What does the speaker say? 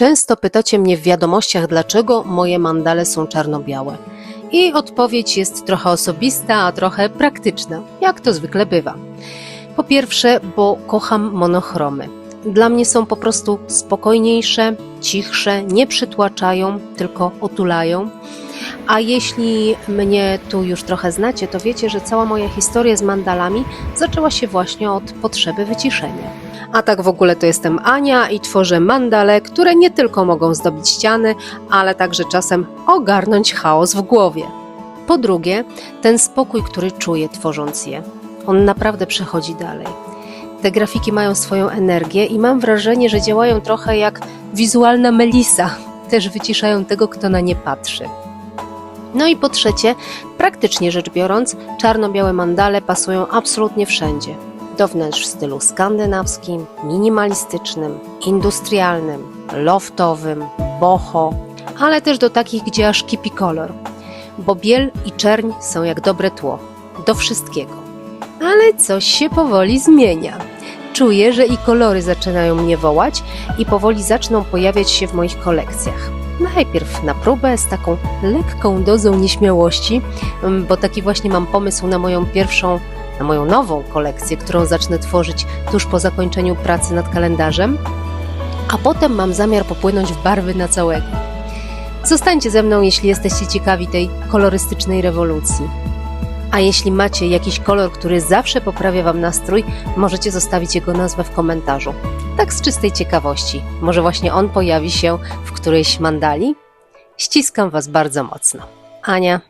Często pytacie mnie w wiadomościach, dlaczego moje mandale są czarno-białe. I odpowiedź jest trochę osobista, a trochę praktyczna, jak to zwykle bywa. Po pierwsze, bo kocham monochromy. Dla mnie są po prostu spokojniejsze, cichsze, nie przytłaczają, tylko otulają. A jeśli mnie tu już trochę znacie, to wiecie, że cała moja historia z mandalami zaczęła się właśnie od potrzeby wyciszenia. A tak w ogóle to jestem Ania i tworzę mandale, które nie tylko mogą zdobić ściany, ale także czasem ogarnąć chaos w głowie. Po drugie, ten spokój, który czuję tworząc je, on naprawdę przechodzi dalej. Te grafiki mają swoją energię i mam wrażenie, że działają trochę jak wizualna melisa, też wyciszają tego, kto na nie patrzy. No i po trzecie, praktycznie rzecz biorąc, czarno-białe mandale pasują absolutnie wszędzie. Do wnętrz w stylu skandynawskim, minimalistycznym, industrialnym, loftowym, boho, ale też do takich, gdzie aż kipi kolor. Bo biel i czerń są jak dobre tło. Do wszystkiego. Ale coś się powoli zmienia. Czuję, że i kolory zaczynają mnie wołać i powoli zaczną pojawiać się w moich kolekcjach. Najpierw na próbę z taką lekką dozą nieśmiałości, mm, bo taki właśnie mam pomysł na moją pierwszą, na moją nową kolekcję, którą zacznę tworzyć tuż po zakończeniu pracy nad kalendarzem, a potem mam zamiar popłynąć w barwy na całego. Zostańcie ze mną, jeśli jesteście ciekawi tej kolorystycznej rewolucji. A jeśli macie jakiś kolor, który zawsze poprawia Wam nastrój, możecie zostawić jego nazwę w komentarzu. Tak z czystej ciekawości. Może właśnie on pojawi się w którejś mandali? Ściskam Was bardzo mocno. Ania.